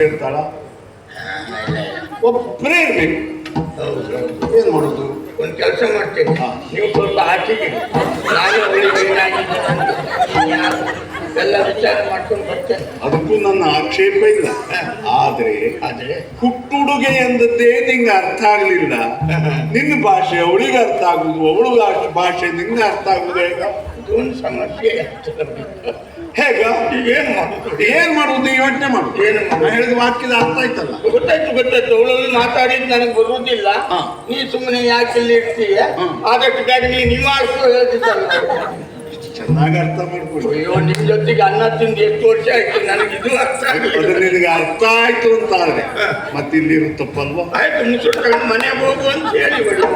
ಹೇಳ್ತಾಳ? ಒಬ್ಬರೇ ಇರ್ಬೇಕು. ಏನು ಮಾಡೋದು? ಒಂದು ಕೆಲಸ ಮಾಡ್ತೇನೆ. ನೀವು ಸ್ವಲ್ಪ ಆಚೆಗೆ. ನಾನೇ ಎಲ್ಲ ವಿಚಾರ ಮಾಡ್ಕೊಂಡು ಬರ್ತೇನೆ. ಅದಕ್ಕೂ ನನ್ನ ಆಕ್ಷೇಪ ಇಲ್ಲ. ಆದ್ರೆ ಆದ್ರೆ? ಹುಟ್ಟುಡುಗೆ ಎಂದದ್ದೇ ನಿಂಗೆ ಅರ್ಥ ಆಗ್ಲಿಲ್ಲ. ನಿನ್ನ ಭಾಷೆ ಅವಳಿಗೆ ಅರ್ಥ ಆಗುದು ಅವಳು ಭಾಷೆ ನಿಂಗೆ ಅರ್ಥ ಆಗುದು ಹೇಗ? ಇದೊಂದು ಸಮಸ್ಯೆ ಹೇಗ? ಈಗ ಏನು ಮಾಡುದು? ಏನ್ ಮಾಡುದು? ಯೋಚನೆ ಮಾಡುದು. ಏನು ಹೇಳಿದ ವಾಕ್ಯದ ಅರ್ಥ ಆಯ್ತಲ್ಲ? ಗೊತ್ತಾಯ್ತು ಗೊತ್ತಾಯ್ತು. ಅವಳಲ್ಲಿ ಮಾತಾಡಿದ್ ನನಗೆ ಬರುವುದಿಲ್ಲ ಹಾ. ನೀ ಸುಮ್ಮನೆ ಯಾಕೆ ಇಲ್ಲಿ ಇರ್ತೀಯ. ಆದಷ್ಟು ಬೇಗ ನೀ ನಿವಾರಿಸು ಹೇಳ್ತಿದ್ದಲ್ಲ ಚೆನ್ನಾಗಿ ಅರ್ಥ ಮಾಡ್ಕೊಳ್ಳಿ. ಅಯ್ಯೋ ನಿಮ್ ಜೊತೆಗೆ ಅನ್ನ ತಿಂದು ಎಷ್ಟು ವರ್ಷ ಆಯ್ತು? ನನಗೆ ಇದು ಅರ್ಥ ಅದು ಆಗಲಿಲ್ಲ. ನಿನಗೆ ಅರ್ಥ ಆಯ್ತು ಅಂತ ಆದ್ರೆ ಮತ್ತೆ ಇಲ್ಲಿ ಇರುತ್ತಪ್ಪಲ್ವಾ ಆಯ್ತು ಮುಸುಟ್ಕೊಂಡು ಮನೆಗೆ ಹೋಗು ಅಂತ ಹೇಳಿ ಬಿಡು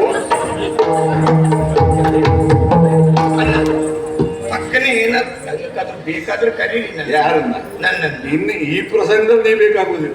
ಬೇಕಾದ್ರೆ ಕರೀರಿ ನನ್ನ ಯಾರನ್ನ? ನನ್ನ ಇನ್ನು ಈ ಪ್ರಸಂಗದಲ್ಲಿ ನೀ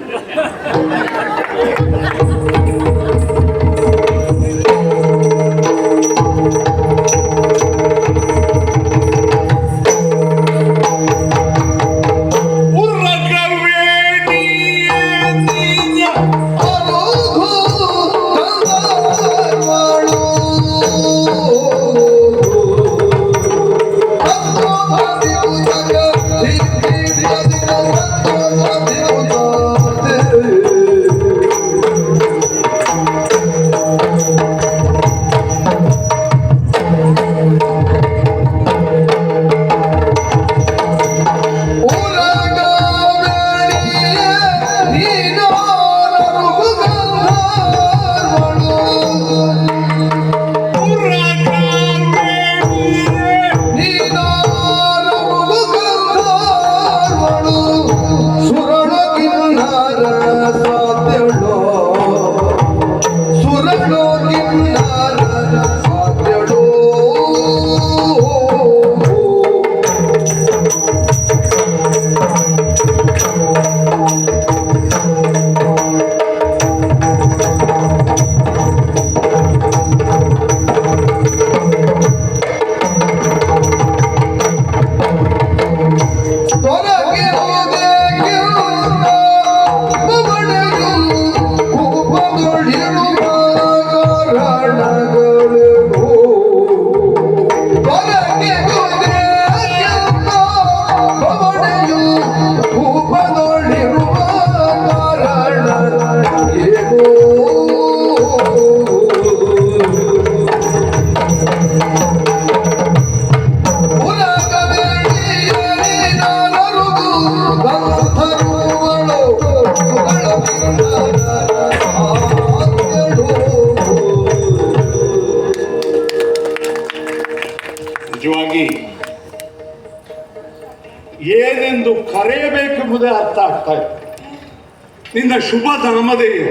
ಶುಭ ನಾಮಧೇಯ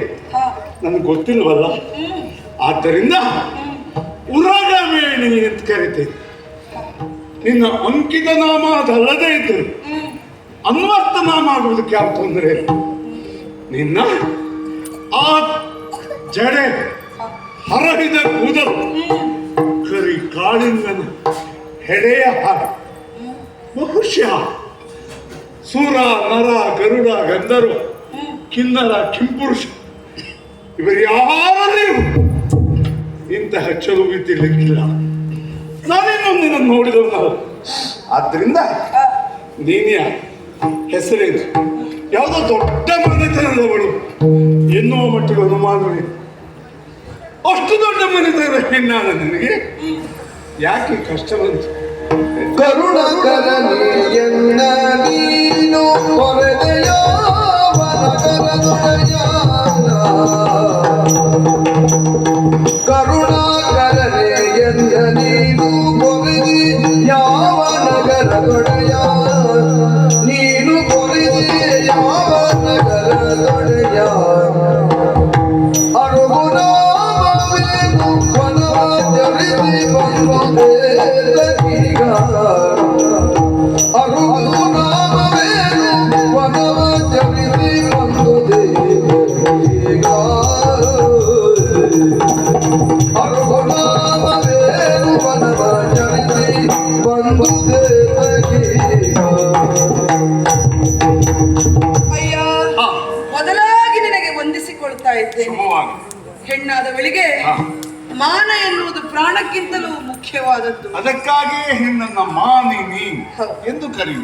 ನನಗೆ ಗೊತ್ತಿಲ್ವಲ್ಲ? ಆದ್ದರಿಂದ ಉರಗವೇಣಿ ಅಂತ ಕರಿತೇನೆ ನಿನ್ನ ಅಂಕಿತ ನಾಮ ಅದಲ್ಲದೇ ಇದ್ದರು ಅನ್ವರ್ಥ ನಾಮ ಆಗುವುದಕ್ಕೆ ಯಾವ ತೊಂದರೆ? ಇಲ್ಲ ನಿನ್ನ ಆ ಜಡೆ ಹರಡಿದ ಕೂದಲು ಕರಿ ಕಾಳಿಂಗನ ಹೆಡೆಯ ಹಾರ. ಬಹುಶಃ ಸೂರ ನರ ಗರುಡ ಗಂಧರ್ವ. ಕಿನ್ನರ ಕಿಂಪುರುಷ. ಇವರು ಯಾರಲ್ಲಿಯೂ ಇಂತಹ ಚಲುವಿದ್ದಿರ್ಲಿಕ್ಕಿಲ್ಲ ನಾನೇನೊಂದು ನಿನ್ನ ನೋಡಿದವನು ಆದ್ರಿಂದ ನೀನ್ಯ ಹೆಸರೇನು? ಯಾವುದೋ ದೊಡ್ಡ ಮನೆತನದವಳು ಎನ್ನುವ ಮಟ್ಟಿಗೆ ಅನುಮಾನವೇ. ಅಷ್ಟು ದೊಡ್ಡ ಮನೆತನ ಹೆಣ್ಣಾದ ನಿನಗೆ ಯಾಕೆ ಕಷ್ಟ ಬಂತು? ಕರುಣಾಕರ ನೀನು ಹೊರದೆಯ ಪ್ರಾಣಕ್ಕಿಂತಲೂ ಮುಖ್ಯವಾದದ್ದು. ಅದಕ್ಕಾಗಿಯೇ ಹೆಣ್ಣನ್ನ ಮಾನಿನಿ. ಎಂದು ಕರೆಯು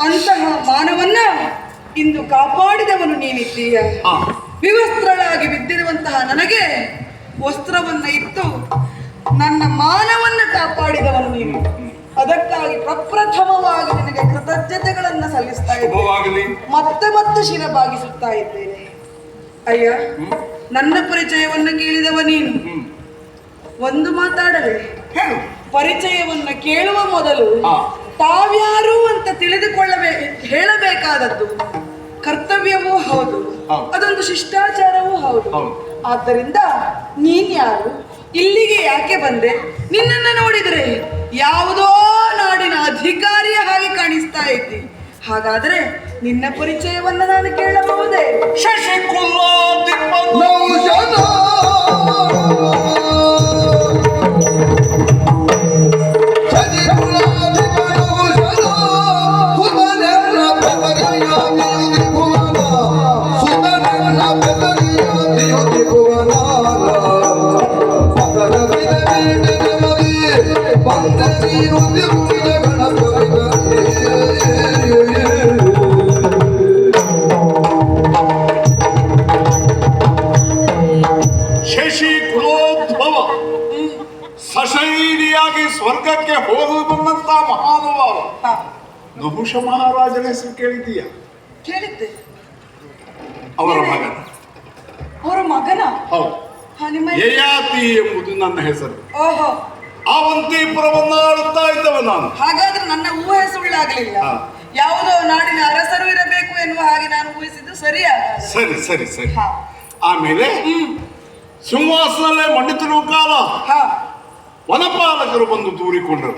ಅಂತಹ ಮಾನವನ್ನ ಇಂದು ಕಾಪಾಡಿದವನು ನೀನಿದ್ದೀಯ. ವಿವಸ್ತ್ರಳಾಗಿ ಬಿದ್ದಿರುವಂತಹ ನನಗೆ ವಸ್ತ್ರವನ್ನ ಇತ್ತು ನನ್ನ ಮಾನವನ್ನ ಕಾಪಾಡಿದವನು ನೀನು. ಅದಕ್ಕಾಗಿ ಪ್ರಪ್ರಥಮವಾಗಿ ನಿನಗೆ ಕೃತಜ್ಞತೆಗಳನ್ನ ಸಲ್ಲಿಸ್ತಾ ಇದ್ದೇನೆ. ಮತ್ತೆ ಮತ್ತೆ ಶಿರಬಾಗಿಸುತ್ತಾ ಇದ್ದೇನೆ. ಅಯ್ಯ ನನ್ನ ಪರಿಚಯವನ್ನ ಕೇಳಿದವ ನೀನು. ಒಂದು ಮಾತಾಡಲಿ ಹೇಳು. ಪರಿಚಯವನ್ನ ಕೇಳುವ ಮೊದಲು. ತಾವ್ಯಾರು ಅಂತ ತಿಳಿದುಕೊಳ್ಳಬೇ ಹೇಳಬೇಕಾದದ್ದು ಕರ್ತವ್ಯವೂ ಹೌದು. ಅದೊಂದು ಶಿಷ್ಟಾಚಾರವೂ ಹೌದು. ಆದ್ದರಿಂದ ನೀನ್ ಯಾರು? ಇಲ್ಲಿಗೆ ಯಾಕೆ ಬಂದೆ? ನಿನ್ನನ್ನು ನೋಡಿದರೆ ಯಾವುದೋ ನಾಡಿನ ಅಧಿಕಾರಿಯ ಹಾಗೆ ಕಾಣಿಸ್ತಾ ಇದ್ದಿ. ಹಾಗಾದ್ರೆ ನಿನ್ನ ಪರಿಚಯವನ್ನ ನಾನು ಕೇಳಬಹುದೇ? ಶಶಿಕುಲ ಶಶಿ ಕುಲೋದ್ಭವ ಸಶೈಲಿಯಾಗಿ ಸ್ವರ್ಗಕ್ಕೆ ಹೋಗಲು ಬಂದಂತ ಮಹಾನುಭಾವ ಹಾ ನಹುಷ ಮಹಾರಾಜನ ಹೆಸರು ಕೇಳಿದ್ದೀಯ ಕೇಳಿದ್ದೆ ಅವರ ಮಗನ ಅವರ ಮಗನ ಹೌದು ಹಾ ನಿಮ್ಮ ಯಯಾತಿ ಎಂಬುದು ನನ್ನ ಹೆಸರು ಓಹೋ ಆವಂತಿಪುರವನ್ನ ಆಳುತ್ತಾ ಇದ್ದವ ನಾನು. ಹಾಗಾದ್ರೆ ನನ್ನ ಊಹೆ ಸುಳ್ಳಾಗಲಿಲ್ಲ. ಯಾವುದೋ ನಾಡಿನ ಅರಸರು ಇರಬೇಕು ಎನ್ನುವ ಹಾಗೆ ನಾನು ಊಹಿಸಿದ್ದು ಸರಿಯಾಗ ಸರಿ ಸರಿ ಸರಿ. ಆಮೇಲೆ ಸಿಂಹಾಸನಲ್ಲೇ ಮಂಡಿತಿರುವ ಕಾಲ. ವನಪಾಲಕರು ಬಂದು ದೂರಿಕೊಂಡರು.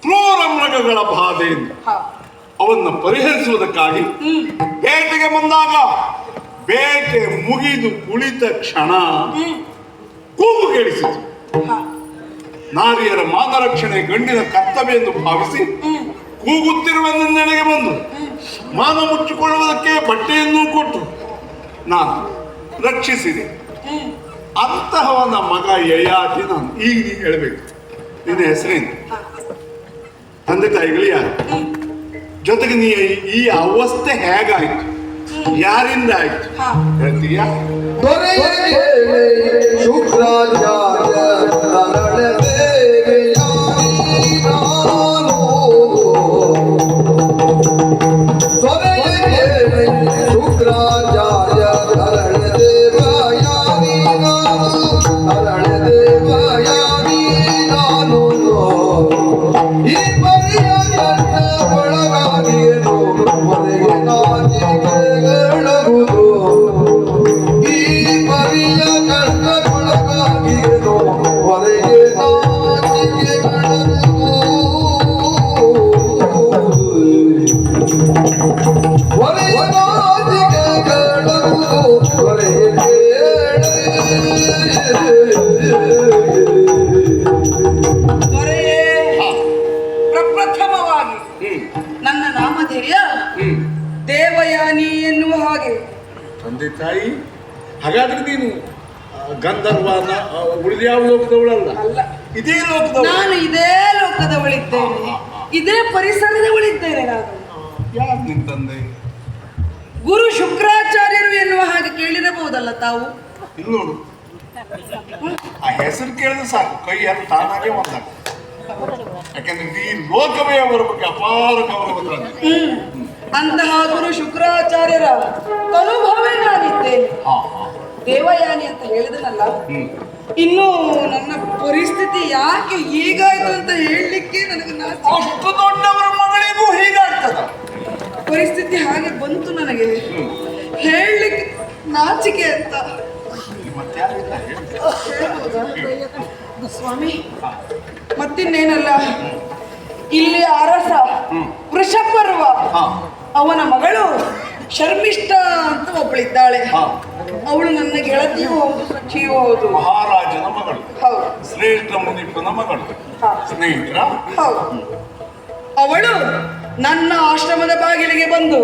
ಕ್ರೂರ ಮೃಗಗಳ ಬಾಧೆಯಿಂದ. ಹಾ. ಅವನ್ನು ಪರಿಹರಿಸುವುದಕ್ಕಾಗಿ ಬೇಟೆಗೆ ಬಂದಾಗ ಬೇಟೆ ಮುಗಿದು ಕುಳಿತ ಕ್ಷಣ ಕೂಗು ಕೇಳಿಸಿತು. ಹಾ. ನಾರಿಯರ ಮಾನರಕ್ಷಣೆ ಗಂಡಿನ ಕರ್ತವ್ಯ ಎಂದು ಭಾವಿಸಿ ಕೂಗುತ್ತಿರುವ ನನಗೆ ಬಂದು ಮಾನ ಮುಚ್ಚಿಕೊಳ್ಳುವುದಕ್ಕೆ ಬಟ್ಟೆಯನ್ನು ಕೊಟ್ಟು ನಾನು ರಕ್ಷಿಸಿದೆ. ಅಂತಹವನ ಮಗ ಯಯಾತಿ ನಾನು ಈಗ ನೀನು ಹೇಳಬೇಕು. ನಿನ್ನ ಹೆಸರೇನು? ತಂದೆ ತಾಯಿಗಳು ಯಾರು? ಜೊತೆಗೆ ನೀ ಈ ಅವಸ್ಥೆ ಹೇಗಾಯ್ತು? ಯಾರಿಂದ ಆಯ್ತು? ಹೇಳ್ತೀಯಾ? ತಂದೆ ತಾಯಿ ಹಾಗಾದ್ರೆ ನೀನು ಗಂಧರ್ವ ಗಂಧರ್ವನ ಯಾವ ಲೋಕದವಳಲ್ಲ? ಅಲ್ಲ. ಇದೇ ಲೋಕದ ನಾನು ಇದೇ ಲೋಕದವಳಿದ್ದೇನೆ. ಇದೇ ಪರಿಸರದವಳಿದ್ದೇನೆ ನಾನು. ಯಾರು ನಿನ್ ತಂದೆ? ಗುರು ಶುಕ್ರಾಚಾರ್ಯರು ಎನ್ನುವ ಹಾಗೆ ಕೇಳಿರಬಹುದಲ್ಲ ತಾವು? ಇಲ್ಲಿ ನೋಡು. ಆ ಹೆಸರು ಕೇಳಿದ್ರೆ ಸಾಕು. ಕೈ ಯಾರು ತಾನಾಗೆ ಒಂದಾಗ ಯಾಕೆಂದ್ರೆ ಈ ಲೋಕವೇ ಅವರ ಬಗ್ಗೆ ಅಪಾರ ಗೌರವ ಅಂತಹ ಗುರು ಶುಕ್ರಾಚಾರ್ಯರ ಅನುಭವೇ ನಾನಿದ್ದೇನೆ. ದೇವಯಾನಿ ಅಂತ ಹೇಳಿದನಲ್ಲ? ಇನ್ನು ನನ್ನ ಪರಿಸ್ಥಿತಿ ಯಾಕೆ ಹೀಗಾಯ್ತು ಅಂತ ಹೇಳಲಿಕ್ಕೆ ನನಗೆ. ಅಷ್ಟು ದೊಡ್ಡವರ ಮಗಳಿಗೂ ಹೀಗಾಗ್ತದ. ಪರಿಸ್ಥಿತಿ ಹಾಗೆ ಬಂತು ನನಗೆ. ಹೇಳಲಿಕ್ಕೆ ನಾಚಿಕೆ ಅಂತ? ಸ್ವಾಮಿ ಮತ್ತಿನ್ನೇನಲ್ಲ? ಇಲ್ಲಿ ಅರಸ ವೃಷಪರ್ವ. ಅವನ ಮಗಳು ಶರ್ಮಿಷ್ಠ ಅಂತ ಒಬ್ಬಳಿದ್ದಾಳೆ ಹಾ. ಅವಳು ನನ್ನ ಗೆಳತಿಯೂ ಹೌದು ಸಚಿಯೂ ಹೌದು. ಮಹಾರಾಜನ ಮಗಳು. ಹೌದು. ಶ್ರೇಷ್ಠ ಮುನಿಪನ ಮಗಳು. ಸ್ನೇಹಿತರ? ಹೌದು. ಅವಳು ನನ್ನ ಆಶ್ರಮದ ಬಾಗಿಲಿಗೆ ಬಂದು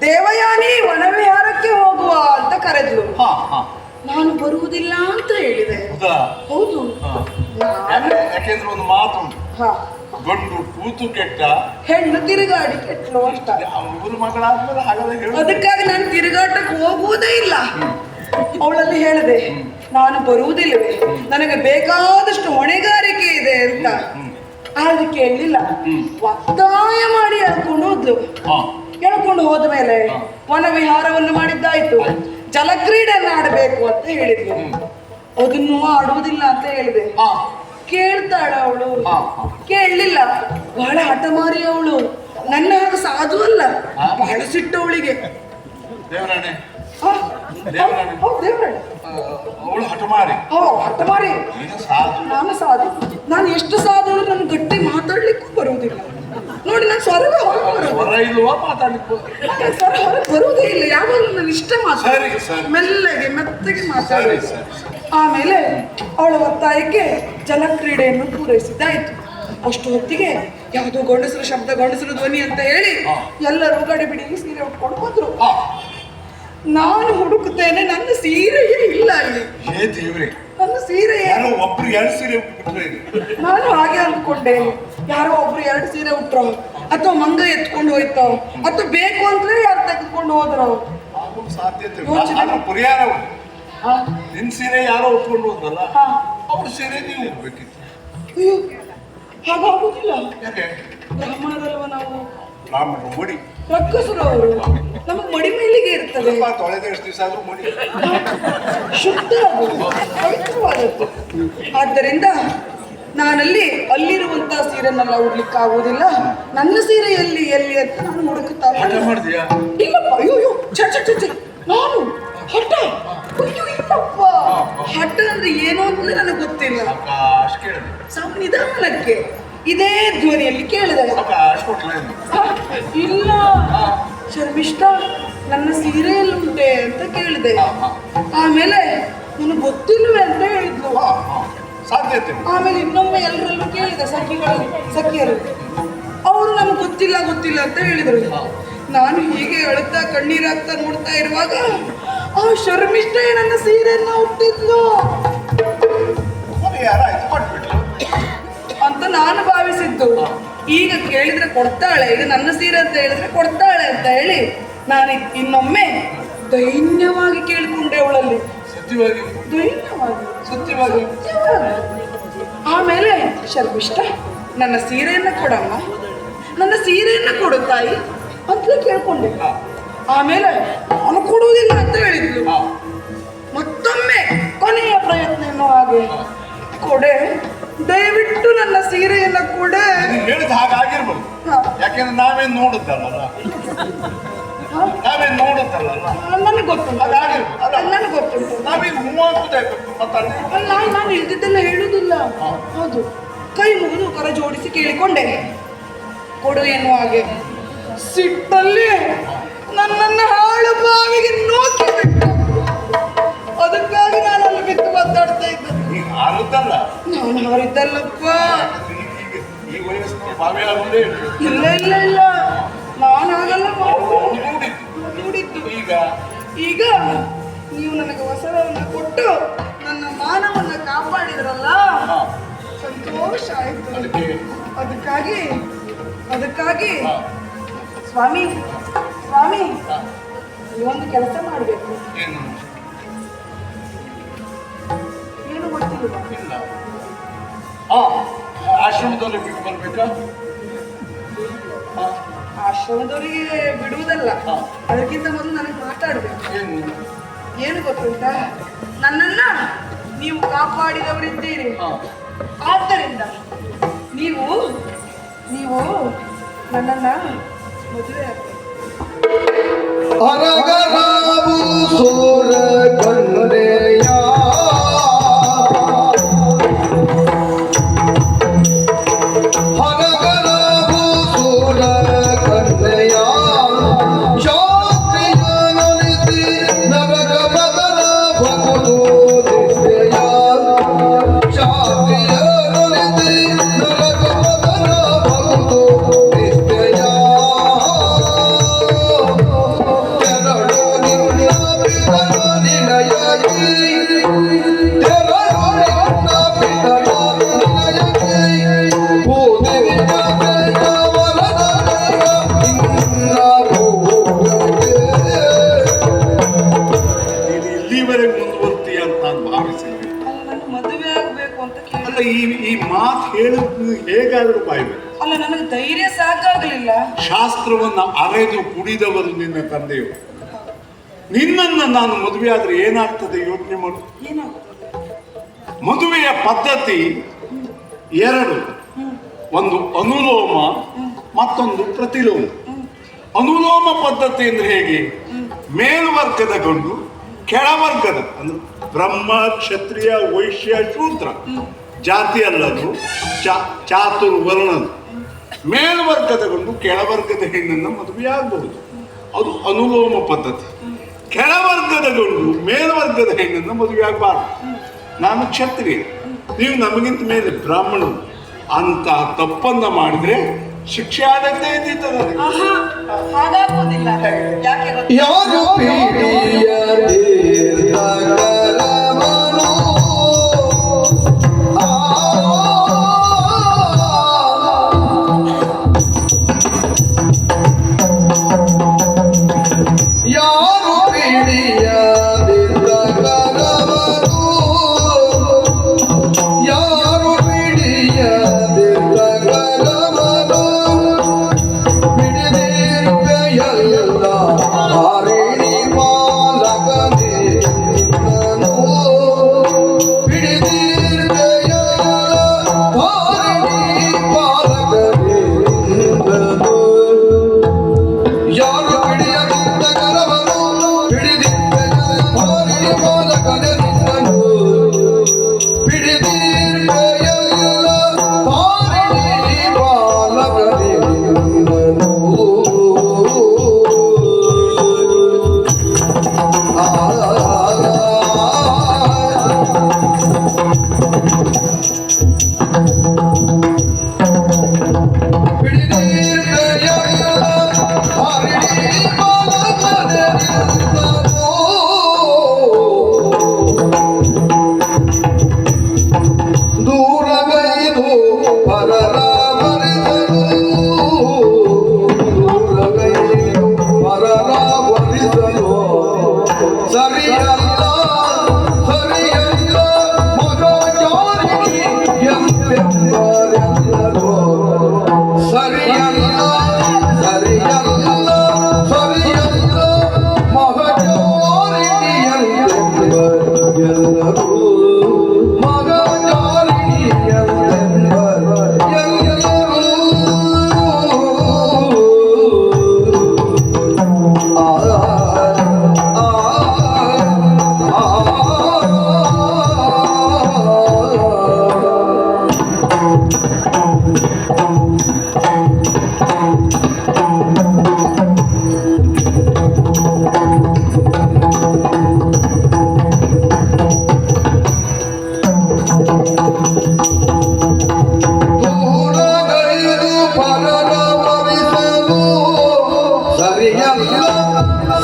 ದೇವಯಾನಿ ವನವಿಹಾರಕ್ಕೆ ಹೋಗುವ ಅಂತ ಕರೆದ್ಲು. ಹಾ ಹಾ. ನಾನು ಬರುವುದಿಲ್ಲ ಅಂತ ಹೇಳಿದೆ. ಹೌದಾ? ಯಾಕೆಂದ್ರೆ ಒಂದು ಮಾತುಂಟು? ಹಾ. ಗಂಡು ಕೂತು ಕೆಟ್ಟ. ಹೆಣ್ಣು ತಿರುಗಾಡಿ ಕೆಟ್ಟಲು ಅಷ್ಟ. ಮೂರು ಮಗಳಾದ್ಮೇಲೆ ಹಾಗಾದ್ರೆ ಹೇಳು. ಅದಕ್ಕಾಗಿ ನಾನು ತಿರುಗಾಟಕ್ಕೆ ಹೋಗುವುದೇ ಇಲ್ಲ. ಅವಳಲ್ಲಿ ಹೇಳಿದೆ ನಾನು ಬರುವುದಿಲ್ಲವೇ. ನನಗೆ ಬೇಕಾದಷ್ಟು ಹೊಣೆಗಾರಿಕೆ ಇದೆ ಅಂತ. ಆದ್ರೆ ಕೇಳಲಿಲ್ಲ ಒತ್ತಾಯ ಮಾಡಿ ಹೇಳ್ಕೊಂಡು ಹೋದ್ಲು. ಹೇಳ್ಕೊಂಡು ಹೋದ ಮೇಲೆ ವನ ವಿಹಾರವನ್ನು ಮಾಡಿದ್ದಾಯ್ತು. ಜಲಕ್ರೀಡೆಯನ್ನು ಆಡಬೇಕು ಅಂತ ಹೇಳಿದ್ಲು. ಅದನ್ನು ಆಡುವುದಿಲ್ಲ ಅಂತ ಹೇಳಿದೆ. ಕೇಳ್ತಾಳ ಅವಳು. ಕೇಳಲಿಲ್ಲ. ಬಹಳ ಹಠಮಾರಿ ಅವಳು. ನನ್ನ ಹಾಗೆ ಸಾಧು ಅಲ್ಲ? ಬಹಳ ಸಿಟ್ಟು ಅವಳಿಗೆ ದೇವರಾಣೆ. ಅವಳು ಹಠಮಾರಿ ಹಠಮಾರಿ ನಾನು ಸಾಧು. ನಾನು ಎಷ್ಟು ಸಾಧು ಅಂದ್ರೆ ನನ್ಗೆ ಗಟ್ಟಿ ಮಾತಾಡ್ಲಿಕ್ಕೂ ಬರುವುದಿಲ್ಲ. ನೋಡಿ ನಾನು ಸ್ವರವೇ ಹೊರಗೆ ಬರೋದು. ಸ್ವರ ಇಲ್ವಾ ಮಾತಾಡ್ಲಿಕ್ಕೆ ಸ್ವರ ಹೊರಗೆ ಬರುವುದೇ ಇಲ್ಲ. ಯಾವಾಗಲೂ ನಾನು ಇಷ್ಟ ಮಾತಾಡಿ ಸರಿ. ಮೆಲ್ಲಗೆ ಮೆತ್ತಗೆ ಮಾತಾಡಿ ಸರಿ ಆಮೇಲೆ ಅವಳ ಒತ್ತಾಯಕ್ಕೆ ಜಲಕ್ರೀಡೆಯನ್ನು ಪೂರೈಸಿದ್ದಾಯ್ತು. ಅಷ್ಟು ಹೊತ್ತಿಗೆ ಯಾವುದೋ ಗಂಡಸರ ಶಬ್ದ ಗಂಡಸರ ಧ್ವನಿ ಅಂತ ಹೇಳಿ ಹಾ. ಎಲ್ಲರೂ ಗಡಿಬಿಡಿ ಸೀರೆ ಉಟ್ಕೊಂಡು ಬಂದ್ರು ನಾನು ಹುಡುಕುತ್ತೇನೆ ನನ್ನ ಸೀರೆಯೇ ಇಲ್ಲ ಅಲ್ಲಿ. ಏ ದೇವ್ರೆ. ನನ್ನ ಸೀರೆ ಯಾರೋ ಒಬ್ರು ಎರಡು ಸೀರೆ ನಾನು ಹಾಗೆ ಅಂದ್ಕೊಂಡೆ. ಯಾರೋ ಒಬ್ರು ಎರಡು ಸೀರೆ ಉಟ್ರೋ. ಅಥವಾ ಮಂಗ ಎತ್ಕೊಂಡು ಹೋಯ್ತೋ. ಅಥವಾ ಬೇಕು ಅಂತಲೇ ಯಾರು ತೆಗೆದುಕೊಂಡು ಹೋದ್ರು? ಸಾಧ್ಯತೆ. ಯೋಚನೆ ಆದ್ರೆ ಪರಿಹಾರ. ಹಾ. ನಿನ್ ಸೀರೆ ಯಾರೋ ಉಟ್ಕೊಂಡು ಹೋದ್ರಲ್ಲ ಹಾ. ಅವ್ರ ಸೀರೆ ನೀವು ಅಯ್ಯೋ ಹಾಗಾಗುದಿಲ್ಲ. ಯಾಕೆ? ಬ್ರಾಹ್ಮಣರಲ್ವ ನಾವು? ಬ್ರಾಹ್ಮಣರು ಮಡಿ. ರಕ್ಕಸರು ಅವರು ನಮಗೆ ಮಡಿ ಮೇಲಿಗೆ ಇರ್ತದೆ. ಸ್ವಲ್ಪ ತೊಳೆದ ಎಷ್ಟು ದಿವಸ ಆದ್ರೂ ಮಡಿ. ಶುದ್ಧ ಅದು ಪವಿತ್ರವಾದದ್ದು. ಆದ್ದರಿಂದ ನಾನಲ್ಲಿ ಅಲ್ಲಿರುವಂತ ಸೀರೆನೆಲ್ಲ ಉಡ್ಲಿಕ್ಕೆ ಆಗುವುದಿಲ್ಲ. ನನ್ನ ಸೀರೆ ಎಲ್ಲಿ ಎಲ್ಲಿ ಅಂತ ನಾನು ಹುಡುಕುತ್ತಾ ಇಲ್ಲಪ್ಪ ಅಯ್ಯೋ. ನಾನು ಹಠ? ಅಯ್ಯೋ ಇಲ್ಲಪ್ಪ. ಹಠ ಅಂದ್ರೆ ಏನು ಅಂತ ನನಗೆ ಗೊತ್ತಿಲ್ಲ. ಸಂವಿಧಾನಕ್ಕೆ ಇದೇ ಧ್ವನಿಯಲ್ಲಿ ಕೇಳಿದೆ. ಇಲ್ಲ. ಶರ್ಮಿಷ್ಠ ನನ್ನ ಸೀರೆ ಉಂಟೆ ಅಂತ ಕೇಳಿದೆ. ಆಮೇಲೆ ನನಗೆ ಗೊತ್ತಿಲ್ವೇ ಅಂತ ಹೇಳಿದ್ಲು. ಸಾಧ್ಯತೆ ಆಮೇಲೆ ಇನ್ನೊಮ್ಮೆ ಎಲ್ಲರಲ್ಲೂ ಕೇಳಿದೆ ಸಖಿಗಳು ಸಖಿಯರು. ಅವರು ನಮ್ಗೆ ಗೊತ್ತಿಲ್ಲ ಗೊತ್ತಿಲ್ಲ ಅಂತ ಹೇಳಿದರು. ನಾನು ಹೀಗೆ ಅಳುತ್ತಾ ಕಣ್ಣೀರಾಗ್ತಾ ನೋಡ್ತಾ ಇರುವಾಗ ಆ ಶರ್ಮಿಷ್ಠೆ ನನ್ನ ಸೀರೆಯನ್ನ ಹುಟ್ಟಿದ್ಲು ಅಂತ ನಾನು ಭಾವಿಸಿದ್ದು. ಈಗ ಕೇಳಿದ್ರೆ ಕೊಡ್ತಾಳೆ ಈಗ ನನ್ನ ಸೀರೆ ಅಂತ ಹೇಳಿದ್ರೆ ಕೊಡ್ತಾಳೆ ಅಂತ ಹೇಳಿ ನಾನು ಇನ್ನೊಮ್ಮೆ ದೈನ್ಯವಾಗಿ ಕೇಳಿಕೊಂಡೆ ಅವಳಲ್ಲಿ. ದೈನ್ಯವಾಗಿ ಸತ್ಯವಾಗಿ. ಆಮೇಲೆ ಶರ್ಮಿಷ್ಠ ನನ್ನ ಸೀರೆಯನ್ನು ಕೊಡಮ್ಮ. ನನ್ನ ಸೀರೆಯನ್ನು ಕೊಡು ತಾಯಿ. ಅಂತ ಕೇಳ್ಕೊಂಡೆ ಆಮೇಲೆ ನಾನು ಕೊಡುವುದಿಲ್ಲ ಅಂತ ಹೇಳಿದ್ಲು. ಮತ್ತೊಮ್ಮೆ ಕೊನೆಯ ಪ್ರಯತ್ನ ಎನ್ನುವ ಹಾಗೆ ಕೊಡೆ. ದಯವಿಟ್ಟು ನನ್ನ ಸೀರೆಯನ್ನು ಕೊಡೆ. ಹೇಳಿದ ಹಾಗಾಗಿರ್ಬೋದು. ಯಾಕೆಂದ್ರೆ ನಾವೇನು ನೋಡುತ್ತಲ್ಲ? ನಾವೇನ್ ನೋಡುತ್ತಲ್ಲ ನನಗೆ ಗೊತ್ತುಂಟು. ನನಗೆ ಗೊತ್ತುಂಟು. ನಾವೀಗ ಮೂವತ್ತೇ ಮತ್ತೆ ಅಲ್ಲ ನಾನು ಇಲ್ದಿದ್ದೆಲ್ಲ ಹೇಳುವುದಿಲ್ಲ ಹೌದು. ಕೈ ಮುಗಿದು ಕರ ಜೋಡಿಸಿ ಕೇಳಿಕೊಂಡೆ. ಕೊಡು ಎನ್ನುವ ಹಾಗೆ. ಸಿಟ್ಟಲ್ಲಿ ನನ್ನನ್ನ ಹಾಳು ಬಾವಿಗೆ ನೋಕಿ ಅದಕ್ಕಾಗಿ ನಾನು ಅಲ್ಲಿ ಬಿದ್ದು ಮಾತಾಡ್ತಾ ಇದ್ದೆ. ನಾನು ಹಾರಿದ್ದಲ್ಲಪ್ಪ. ಇಲ್ಲ ಇಲ್ಲ ಇಲ್ಲ. ನಾನು ಹಾಗಲ್ಲ. ಮಾಡುವುದು. ನೋಡಿದ್ದು ಈಗ? ಈಗ ನೀವು ನನಗೆ ವಸರವನ್ನ ಕೊಟ್ಟು ನನ್ನ ಮಾನವನ್ನ ಕಾಪಾಡಿದ್ರಲ್ಲ? ಸಂತೋಷ ಆಯ್ತು. ಅದಕ್ಕೆ? ಅದಕ್ಕಾಗಿ ಅದಕ್ಕಾಗಿ ಸ್ವಾಮಿ ಸ್ವಾಮಿ ಒಂದು ಕೆಲಸ ಮಾಡಬೇಕು. ಏನು? ಗೊತ್ತಿಲ್ಲ. ಆಶ್ರಮದಲ್ಲಿ ಬಿಟ್ಟು ಬರ್ಬೇಕಾ ಹಾ, ಆಶ್ರಮದವರಿಗೆ ಬಿಡುವುದಲ್ಲ. ಅದಕ್ಕಿಂತ ಮೊದಲು ನನಗೆ ಮಾತಾಡ್ಬೇಕು. ಏನು? ಏನು ಗೊತ್ತುಂಟಾ ನನ್ನನ್ನ ನೀವು ಕಾಪಾಡಿದವರಿದ್ದೀರಿ. ಆದ್ದರಿಂದ ನೀವು ನೀವು ನನ್ನನ್ನ ಮದುವೆ ಆಗ್ಬೇಕು. ಮದುವೆ ಆಗ್ಬೇಕು ಅಂತ ಕೇಳಿ. ಅಲ್ಲ ಈ ಈ ಮಾತು ಹೇಳಿದ್ದು ಹೇಗಾದರೂ ಬಾಯ್ಬೇಕು ಅಲ್ಲ ನನಗೆ ಧೈರ್ಯ ಸಾಕಾಗ್ಲಿಲ್ಲ. ಶಾಸ್ತ್ರವನ್ನು ಅರೆದು ಕುಡಿದವರು ನಿನ್ನ ತಂದೆಯವರು ನಿನ್ನನ್ನು ನಾನು ಮದುವೆ ಆದ್ರೆ ಏನಾಗ್ತದೆ ಯೋಚನೆ ಮಾಡು. ಏನಾಗುತ್ತೆ ಮದುವೆಯ ಪದ್ಧತಿ ಎರಡು. ಒಂದು ಅನುಲೋಮ ಮತ್ತೊಂದು ಪ್ರತಿಲೋಮ. ಅನುಲೋಮ ಪದ್ಧತಿ ಅಂದ್ರೆ ಹೇಗೆ? ಮೇಲ್ವರ್ಗದ ಗಂಡು ಕೆಳವರ್ಗದ ಅಂದ್ರೆ ಬ್ರಹ್ಮ ಕ್ಷತ್ರಿಯ ವೈಶ್ಯ ಶೂದ್ರ ಜಾತಿ ಅಲ್ಲದು ಚಾ- ಚಾತುರ್ವರ್ಣದು ಮೇಲ್ವರ್ಗದ ಗಂಡು ಕೆಳವರ್ಗದ ಹೆಣ್ಣನ್ನು ಮದುವೆಯಾಗಬಹುದು ಅದು ಅನುಲೋಮ ಪದ್ಧತಿ. ಕೆಳವರ್ಗದ ಗಂಡು ಮೇಲ್ವರ್ಗದ ಹೆಣ್ಣನ್ನು ಮದುವೆಯಾಗಬಾರ್ದು ನಾನು ಕ್ಷತ್ರಿಯ. ನೀವು ನಮಗಿಂತ ಮೇಲೆ ಬ್ರಾಹ್ಮಣರು. ಅಂತ ತಪ್ಪನ್ನ ಮಾಡಿದ್ರೆ ಶಿಕ್ಷೆ ಆದಂತೆ ಇದ್ದಿತ್ತು ಹಾಗಾಗೋದಿಲ್ಲ ಯಾಕೆ? ಯಾರು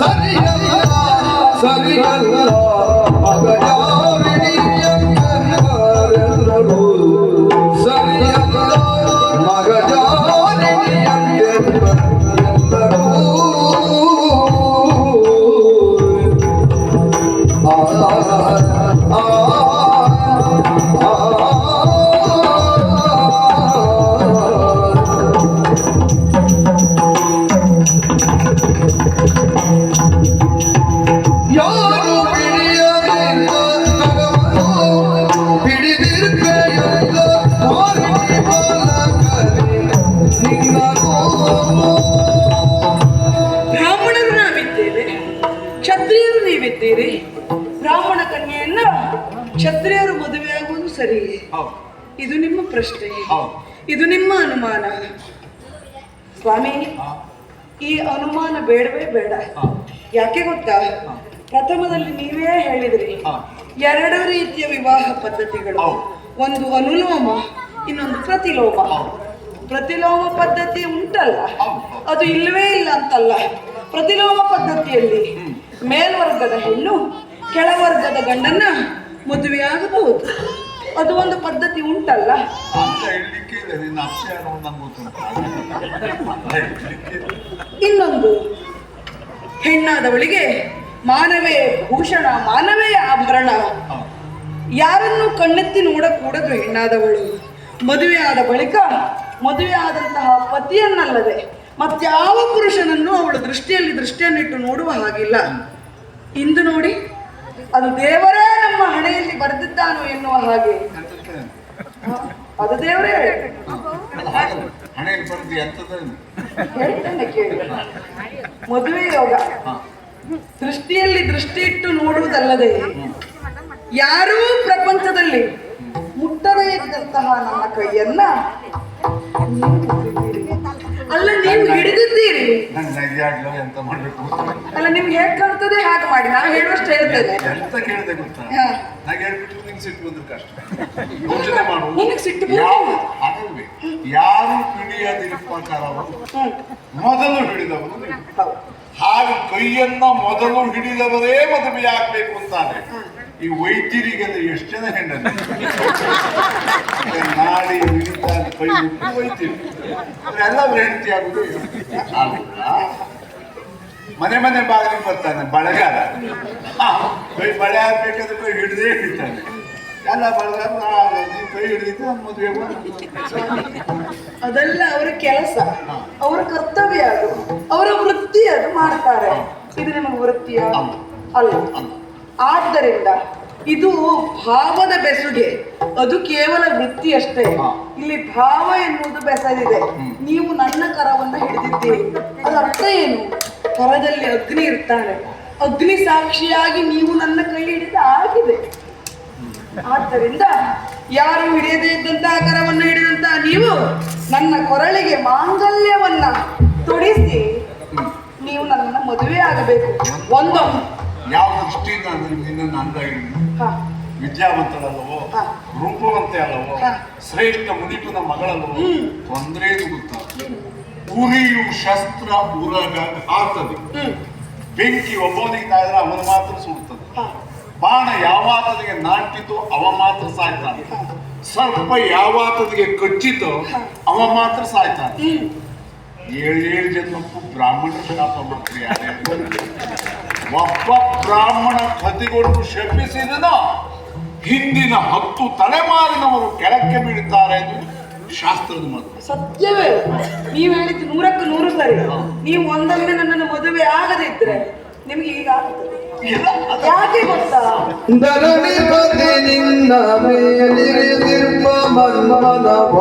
சரி சரி ಕ್ಷತ್ರಿಯರು ಆಗೋದು ಸರಿ. ಇದು ನಿಮ್ಮ ಪ್ರಶ್ನೆ. ಇದು ನಿಮ್ಮ ಅನುಮಾನ. ಸ್ವಾಮಿ ಈ ಅನುಮಾನ ಬೇಡವೇ ಬೇಡ. ಯಾಕೆ ಗೊತ್ತಾ? ಪ್ರಥಮದಲ್ಲಿ ನೀವೇ ಹೇಳಿದ್ರಿ. ಎರಡು ರೀತಿಯ ವಿವಾಹ ಪದ್ಧತಿಗಳು. ಒಂದು ಅನುಲೋಮ ಇನ್ನೊಂದು ಪ್ರತಿಲೋಮ. ಪ್ರತಿಲೋಮ ಪದ್ಧತಿ ಉಂಟಲ್ಲ. ಅದು ಇಲ್ಲವೇ ಇಲ್ಲ ಅಂತಲ್ಲ. ಪ್ರತಿಲೋಮ ಪದ್ಧತಿಯಲ್ಲಿ ಮೇಲ್ವರ್ಗದ ಹೆಣ್ಣು ಕೆಳವರ್ಗದ ಗಂಡನ್ನ ಮದುವೆಯಾಗಬಹುದು ಅದು ಒಂದು ಪದ್ಧತಿ ಉಂಟಲ್ಲ? ಇನ್ನೊಂದು. ಹೆಣ್ಣಾದವಳಿಗೆ ಮಾನವೇ ಭೂಷಣ ಮಾನವೇ ಆಭರಣ. ಯಾರನ್ನು ಕಣ್ಣೆತ್ತಿ ನೋಡಕೂಡದು ಹೆಣ್ಣಾದವಳು. ಮದುವೆಯಾದ ಬಳಿಕ ಮದುವೆ ಆದಂತಹ ಪತಿಯನ್ನಲ್ಲದೆ ಮತ್ಯಾವ ಪುರುಷನನ್ನು ಅವಳ ದೃಷ್ಟಿಯಲ್ಲಿ ದೃಷ್ಟಿಯನ್ನಿಟ್ಟು ನೋಡುವ ಹಾಗಿಲ್ಲ. ಇಂದು ನೋಡಿ ಅದು ದೇವರೇ ನಮ್ಮ ಹಣೆಯಲ್ಲಿ ಬರೆದಿದ್ದಾನು ಎನ್ನುವ ಹಾಗೆ. ಅದು ದೇವರೇ. ಹಣೆಯಲ್ಲಿ ಬರ್ದಿ ಅಂತದ ಹೇಳ್ತೇನೆ ಕೇಳಿ ಮದುವೆ ಯೋಗ. ದೃಷ್ಟಿಯಲ್ಲಿ ದೃಷ್ಟಿ ಇಟ್ಟು ನೋಡುವುದಲ್ಲದೆ ಯಾರೂ ಪ್ರಪಂಚದಲ್ಲಿ ಮುಟ್ಟದೇ ಇದ್ದಂತಹ ನನ್ನ ಕೈಯನ್ನ. ಅಲ್ಲ ನೀವು ಹಿಡಿದಿದ್ದೀರಿ. ನಂಗೆ ಎಂತ ಮಾಡ್ಬೇಕು ಅಲ್ಲ ನಿಮ್ಗೆ ಹೇಗ್ ಕಾಣ್ತದೆ ಹಾಗೆ ಮಾಡಿ. ನಾ ಹೇಳುವಷ್ಟು ಹೇಳ್ತೇನೆ ಎಂತ ಕೇಳಿದೆ ಗೊತ್ತಾ? ಸಿಟ್ಟು ಬಂದ್ರೆ ಕಷ್ಟ. ಯೋಚನೆ ನಿನಗ್ ಸಿಟ್ಟು? ಯಾವ ಯಾರು ಹಿಡಿಯದಿರುಪಕಾರವರು ಮೊದಲು ಹಿಡಿದವರು ನೀವು. ಹಾಗೆ ಕೈಯನ್ನ ಮೊದಲು ಹಿಡಿದವರೇ ಮದುವೆ ಆಗ್ಬೇಕು ಅಂತಾರೆ ಈ ವೈದ್ಯರಿಗೆಲ್ಲ ಎಷ್ಟು ಜನ ಹೆಣ್ಣು ನಾಡಿ ಹಿಡಿತಾನೆ ಕೈ ವೈದ್ಯರು. ಅವರೆಲ್ಲ ಹೆಂಡತಿ ಆಗುದು ಮನೆ ಮನೆ ಬಾಗಿಲಿಗೆ ಬರ್ತಾನೆ ಬಳಗಾರ. ಕೈ ಬಳೆ ಆಗ್ಬೇಕಾದ್ರೆ ಕೈ ಹಿಡಿದೇ ಹಿಡಿತಾನೆ. ಎಲ್ಲ ಬಳಗಾರ ಕೈ ಹಿಡಿದಿದ್ದು ನಮ್ಮ ಮದುವೆ ಅದೆಲ್ಲ ಅವರ ಕೆಲಸ. ಅವರ ಕರ್ತವ್ಯ ಅದು. ಅವರ ವೃತ್ತಿ ಅದು ಮಾಡ್ತಾರೆ. ಇದು ನಿಮಗೆ ವೃತ್ತಿಯ? ಅಲ್ಲ. ಆದ್ದರಿಂದ ಇದು ಭಾವದ ಬೆಸುಗೆ. ಅದು ಕೇವಲ ವೃತ್ತಿ ಅಷ್ಟೇ ಇಲ್ಲಿ ಭಾವ ಎನ್ನುವುದು ಬೆಸರಿದೆ ನೀವು ನನ್ನ ಕರವನ್ನು ಹಿಡಿದಿದ್ದೀರಿ. ಅದು ಅರ್ಥ ಏನು? ಕರದಲ್ಲಿ ಅಗ್ನಿ ಇರ್ತಾನೆ. ಅಗ್ನಿ ಸಾಕ್ಷಿಯಾಗಿ ನೀವು ನನ್ನ ಕೈ ಹಿಡಿದ ಆಗಿದೆ. ಆದ್ದರಿಂದ ಯಾರು ಹಿಡಿಯದೇ ಇದ್ದಂತಹ ಕರವನ್ನು ಹಿಡಿದಂತಹ ನೀವು ನನ್ನ ಕೊರಳಿಗೆ ಮಾಂಗಲ್ಯವನ್ನ ತೊಡಿಸಿ ನೀವು ನನ್ನನ್ನು ಮದುವೆ ಆಗಬೇಕು. ಒಂದೊಂದು ಯಾವ ದೃಷ್ಟಿಯಿಂದ ನಿನ್ನನ್ನು ಅಂದ ಹಿಡಿದು ವಿದ್ಯಾವಂತರಲ್ಲವೋ. ರೂಪವಂತೆ ಅಲ್ಲವೋ. ಶ್ರೇಷ್ಠ ಮುನಿಪನ ಮಗಳಲ್ಲವೋ. ತೊಂದರೆ ಗೊತ್ತಾ ಉರಿಯು ಶಸ್ತ್ರ ಉರಗ ಹಾರ್ತದೆ ಬೆಂಕಿ ಒಬ್ಬನಿಗೆ ತಾಯಿದ್ರೆ ಅವನು ಮಾತ್ರ ಸುಡುತ್ತದೆ. ಬಾಣ ಯಾವಾತನಿಗೆ ನಾಟಿತು ಅವ ಮಾತ್ರ ಸಾಯ್ತಾನೆ. ಸರ್ಪ ಯಾವಾತನಿಗೆ ಕಚ್ಚಿತು ಅವ ಮಾತ್ರ ಸಾಯ್ತಾನೆ. ಏಳು ಏಳು ಜನ್ಮಕ್ಕೂ ಬ್ರಾಹ್ಮಣ ಶಾಪ ಯಾರೇ? ಒಬ್ಬ ಬ್ರಾಹ್ಮಣ ಕತಿಗೊಂಡು ಶಪಿಸಿದನ ಹಿಂದಿನ ಹತ್ತು ತಲೆಮಾರಿನವರು ಕೆಳಕ್ಕೆ ಬೀಳುತ್ತಾರೆ ಎಂದು ಶಾಸ್ತ್ರದ ಮಾತು. ಸತ್ಯವೇ. ನೀವು ಹೇಳಿದ್ದು ನೂರಕ್ಕೆ ನೂರು ಸರಿ. ನೀವು ಒಂದೊಮ್ಮೆ ನನ್ನನ್ನು ಮದುವೆ ಆಗದಿದ್ರೆ ನಿಮ್ಗೆ ಈಗ ಯಾಕೆ ಗೊತ್ತಾ? ನಿನ್ನ ಮೇಲಿರಿಸಿರ್ಪ ಮನ್ಮನವ.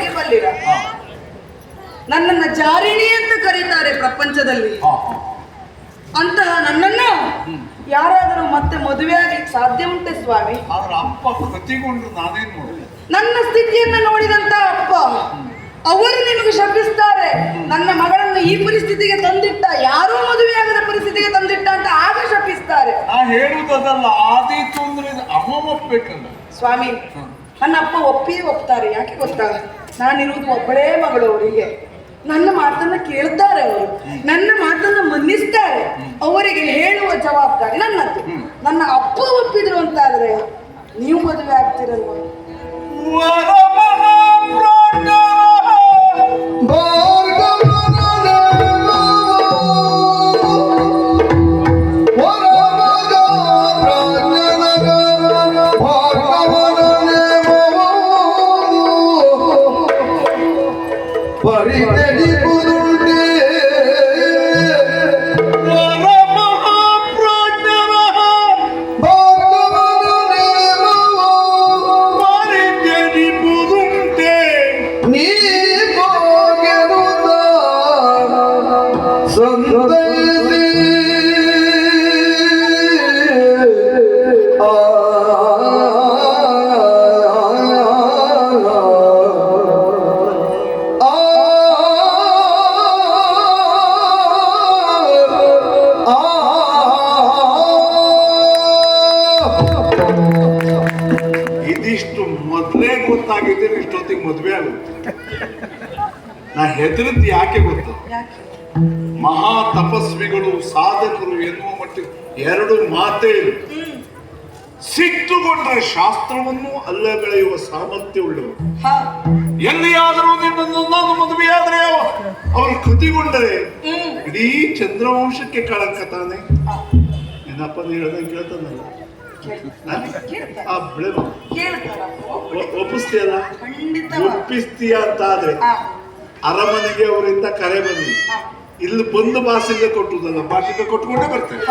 ಹೇಗೆ ಬಲ್ಲಿರ ನನ್ನನ್ನ ಜಾರಿಣಿ ಅಂತ ಕರೀತಾರೆ ಪ್ರಪಂಚದಲ್ಲಿ. ಅಂತಹ ನನ್ನನ್ನು ಯಾರಾದರೂ ಮತ್ತೆ ಮದುವೆ ಆಗ್ಲಿಕ್ಕೆ ಸಾಧ್ಯ ಉಂಟೆ ಸ್ವಾಮಿ. ಆದ್ರೆ ಅಪ್ಪ ನಾನೇನ್ ನೋಡಿದೆ? ನನ್ನ ಸ್ಥಿತಿಯನ್ನು ನೋಡಿದಂತ ಅಪ್ಪ ಅವರು ನಿಮಗೆ ಶಪಿಸ್ತಾರೆ. ನನ್ನ ಮಗಳನ್ನು ಈ ಪರಿಸ್ಥಿತಿಗೆ ತಂದಿಟ್ಟ ಯಾರೂ ಆಗದ ಪರಿಸ್ಥಿತಿಗೆ ತಂದಿಟ್ಟ ಅಂತ ಆಗ ಶಪಿಸ್ತಾರೆ. ನಾ ಹೇಳುವುದಲ್ಲ ಆದೀತು ಅಂದ್ರೆ ಇದು. ಅಮ್ಮ ಒಪ್ಬೇಕಲ್ಲ ಸ್ವಾಮಿ ನನ್ನ ಅಪ್ಪ ಒಪ್ಪಿಯೇ ಒಪ್ತಾರೆ. ಯಾಕೆ ಗೊತ್ತಾ ನಾನಿರುವುದು ಒಬ್ಬಳೇ ಮಗಳು ಅವರಿಗೆ. ನನ್ನ ಮಾತನ್ನ ಕೇಳ್ತಾರೆ ಅವರು. ನನ್ನ ಮಾತನ್ನ ಮನ್ನಿಸ್ತಾರೆ. ಅವರಿಗೆ ಹೇಳುವ ಜವಾಬ್ದಾರಿ ನನ್ನದು. ನನ್ನ ಅಪ್ಪ ಒಪ್ಪಿದ್ರು ಅಂತಾದ್ರೆ ನೀವು ಮದುವೆ ಆಗ್ತಿರಲ್ವಾ? ಇದಿಷ್ಟು ಮೊದಲೇ ಗೊತ್ತಾಗಿದ್ದರೆ ಇಷ್ಟೊತ್ತಿಗೆ ಮದುವೆ ಆಗುತ್ತೆ. ನಾ ಹೆದರಿದ್ದು ಯಾಕೆ ಗೊತ್ತು? ಮಹಾ ತಪಸ್ವಿಗಳು ಸಾಧಕರು ಎನ್ನುವ ಮಟ್ಟಿಗೆ ಎರಡು ಮಾತೇ ಇಲ್ಲ. ಸಿಟ್ಟುಗೊಂಡ್ರೆ ಶಾಸ್ತ್ರವನ್ನು ಅಲ್ಲಗಳೆಯುವ ಸಾಮರ್ಥ್ಯ ಉಳ್ಳವರು. ಎಲ್ಲಿಯಾದರೂ ನಿನ್ನೊಂದೊಂದು ನಾನು ಮದುವೆಯಾದರೆ ಅವ- ಅವರು ಕೃತಿಗೊಂಡರೆ ಇಡೀ ಚಂದ್ರವಂಶಕ್ಕೆ ಕಳಂಕ ತಾನೆ. ನಿನ್ನಪ್ಪನ ಹೇಳ್ದಂಗೆ ಕೇಳ್ತಾನಲ್ಲ? ಆ ಬೆಳೆ ಒಪ್ಪಿಸ್ತೀಯಲ್ಲ? ಒಪ್ಪಿಸ್ತೀಯ ಅಂತ ಆದ್ರೆ ಅರಮನೆಗೆ ಅವರಿಂದ ಕರೆ ಬಂದ್ವಿ. ಇಲ್ಲಿ ಬಂದು ಭಾಷೆಗೆ ಕೊಟ್ಟುದಲ್ಲ ಭಾಷೆಗೆ ಕೊಟ್ಕೊಂಡೇ ಬರ್ತೇವೆ.